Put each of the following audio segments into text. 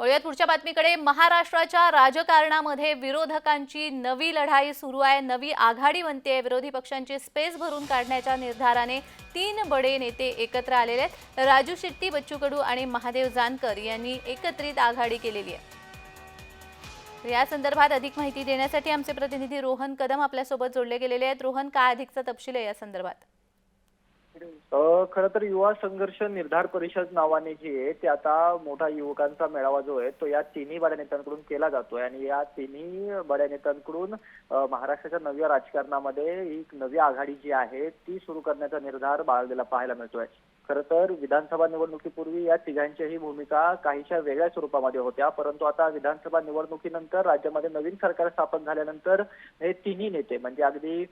वळूयात पुढच्या बातमीकडे. महाराष्ट्राच्या राजकारणामध्ये विरोधकांची नवी लढाई सुरू आहे. नवी आघाडी बनते विरोधी पक्षांची स्पेस भरून काढण्याच्या निर्धाराने तीन बडे नेते एकत्र आलेले आहेत. राजू शेट्टी बच्चू कडू आणि महादेव जानकर यांनी एकत्रित आघाडी केलेली आहे. या संदर्भात अधिक माहिती देण्यासाठी आमचे प्रतिनिधी रोहन कदम आपल्यासोबत जोडले गेलेले आहेत. रोहन काय अधिकचा तपशील आहे या संदर्भात? खरं तर युवा संघर्ष निर्धार परिषद नावाने जी आहे ते आता मोठा युवकांचा मेळावा जो आहे तो या तिन्ही बड्या नेत्यांकडून केला जातोय. आणि या तिन्ही बड्या नेत्यांकडून महाराष्ट्राच्या नव्या राजकारणामध्ये एक नवी आघाडी जी आहे ती सुरू करण्याचा निर्धार बाळगलेला पाहायला मिळतोय. खरं तर विधानसभा निवडणुकीपूर्वी या तिघांच्याही भूमिका काहीशा वेगळ्या स्वरूपामध्ये होत्या परंतु आता विधानसभा निवडणुकीनंतर राज्यामध्ये नवीन सरकार स्थापन झाल्यानंतर हे तिन्ही नेते म्हणजे अगदी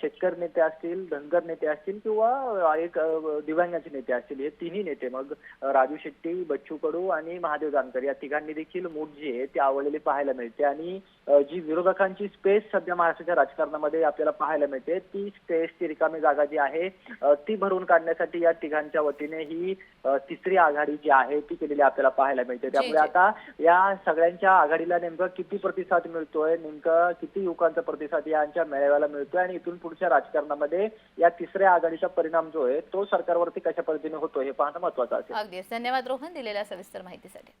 शेतकरी नेते असतील धनगर नेते असतील किंवा एक दिव्यांगाचे नेते असतील हे तिन्ही नेते मग राजू शेट्टी बच्चू कडू आणि महादेव जानकर या तिघांनी देखील मूठ जी आहे ती आवडलेली पाहायला मिळते आणि जी विरोधकांची स्पेस सध्या महाराष्ट्राच्या राजकारणामध्ये आपल्याला पाहायला मिळते ती स्पेस ती रिकामी जागा जी आहे ती भरून काढण्यासाठी या तिघांच्या वतीने ही तिसरी आघाडी जी आहे ती केलेली आपल्याला पाहायला मिळते त्यामुळे. आता या सगळ्यांच्या आघाडीला नेमकं किती प्रतिसाद मिळतोय नेमकं किती युवकांचा प्रतिसाद यांच्या मेळाव्याला मिळतोय आणि इथून पुढच्या राजकारणामध्ये या तिसऱ्या आघाडीचा परिणाम जो आहे तो सरकारवरती कशा पद्धतीने होतोय हे पाहणं महत्वाचं असेल. अगदीच. धन्यवाद रोहन दिलेल्या सविस्तर माहितीसाठी.